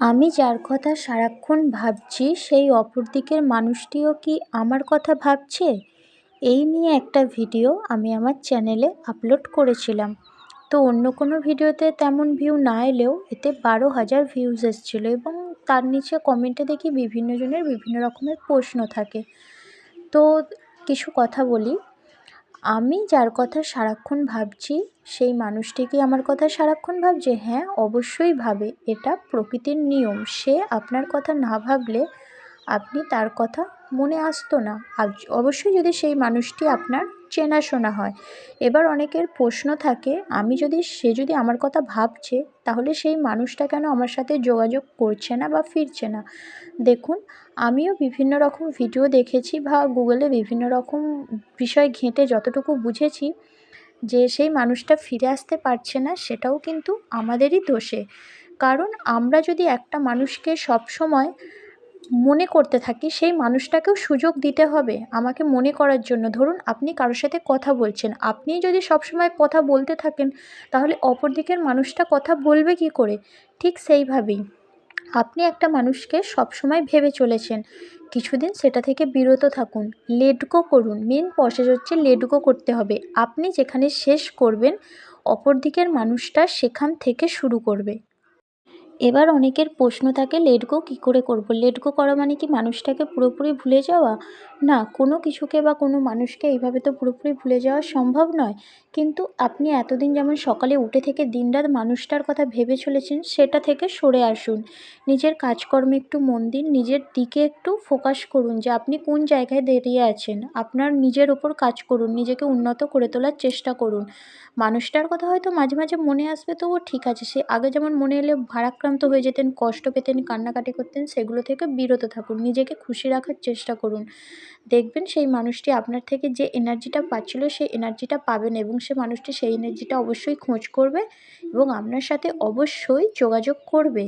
আমি যার কথা সারাক্ষণ ভাবছি, সেই অপর দিকের মানুষটিও কি আমার কথা ভাবছে? এই নিয়ে একটা ভিডিও আমি আমার চ্যানেলে আপলোড করেছিলাম। তো অন্য কোনো ভিডিওতে তেমন ভিউ না এলেও এতে বারো হাজার ভিউজ এসেছিল এবং তার নিচে কমেন্টে দেখি বিভিন্ন জনের বিভিন্ন রকমের প্রশ্ন থাকে। তো কিছু কথা বলি। আমি যার কথা সারাক্ষণ ভাবছি, সেই মানুষটি কি আমার কথা সারাক্ষণ ভাবছে? হ্যাঁ অবশ্যই ভাবে। এটা প্রকৃতির নিয়ম। সে আপনার কথা না ভাবলে আপনি তার কথা মনে আসতো না। অবশ্যই যদি সেই মানুষটি আপনার চেনাশোনা হয়। এবার অনেকের প্রশ্ন থাকে, আমি যদি, সে যদি আমার কথা ভাবছে, তাহলে সেই মানুষটা কেন আমার সাথে যোগাযোগ করছে না বা ফিরছে না? দেখুন, আমিও বিভিন্ন রকম ভিডিও দেখেছি বা গুগলে বিভিন্ন রকম বিষয় ঘেঁটে যতটুকু বুঝেছি যে সেই মানুষটা ফিরে আসতে পারছে না, সেটাও কিন্তু আমাদেরই দোষে। কারণ আমরা যদি একটা মানুষকে সব সময় মনে করতে থাকি, সেই মানুষটাকেও সুযোগ দিতে হবে আমাকে মনে করার জন্য। ধরুন, আপনি কারোর সাথে কথা বলছেন, আপনি যদি সব সময় কথা বলতে থাকেন, তাহলে অপর দিকের মানুষটা কথা বলবে কী করে? ঠিক সেইভাবেই। আপনি একটা মানুষকে সব সময় ভেবে চলেছেন, কিছুদিন সেটা থেকে বিরত থাকুন লেট গো করুন। মেন প্রসেস হচ্ছে লেট গো করতে হবে। আপনি যেখানে শেষ করবেন অপর দিকের মানুষটা সেখান থেকে শুরু করবে। এবার অনেকের প্রশ্ন থাকে লেট গো কী করে করব? লেট গো করা মানে কি মানুষটাকে পুরোপুরি ভুলে যাওয়া? না, কোনো কিছুকে বা কোনো মানুষকে এইভাবে তো পুরোপুরি ভুলে যাওয়া সম্ভব নয়। কিন্তু আপনি এতদিন যেমন সকালে উঠে থেকে দিনরাত মানুষটার কথা ভেবে চলেছেন, সেটা থেকে সরে আসুন। নিজের কাজকর্মে একটু মন দিন, নিজের দিকে একটু ফোকাস করুন যে আপনি কোন জায়গায় দাঁড়িয়ে আছেন। আপনার নিজের ওপর কাজ করুন, নিজেকে উন্নত করে তোলার চেষ্টা করুন। মানুষটার কথা হয়তো মাঝে মাঝে মনে আসবে, তবুও ঠিক আছে। সে আগে যেমন মনে এলে ভারাক্রান্ত হয়ে যেতেন, কষ্ট পেতেন, কান্নাকাটি করতেন, সেগুলো থেকে বিরত থাকুন। নিজেকে খুশি রাখার চেষ্টা করুন। দেখবেন সেই মানুষটি আপনার থেকে যে এনার্জিটা পাচ্ছিল, সেই এনার্জিটা পাবেন এবং সে মানুষটি সেই এনার্জিটা অবশ্যই খোঁজ করবে এবং আপনার সাথে অবশ্যই যোগাযোগ করবে।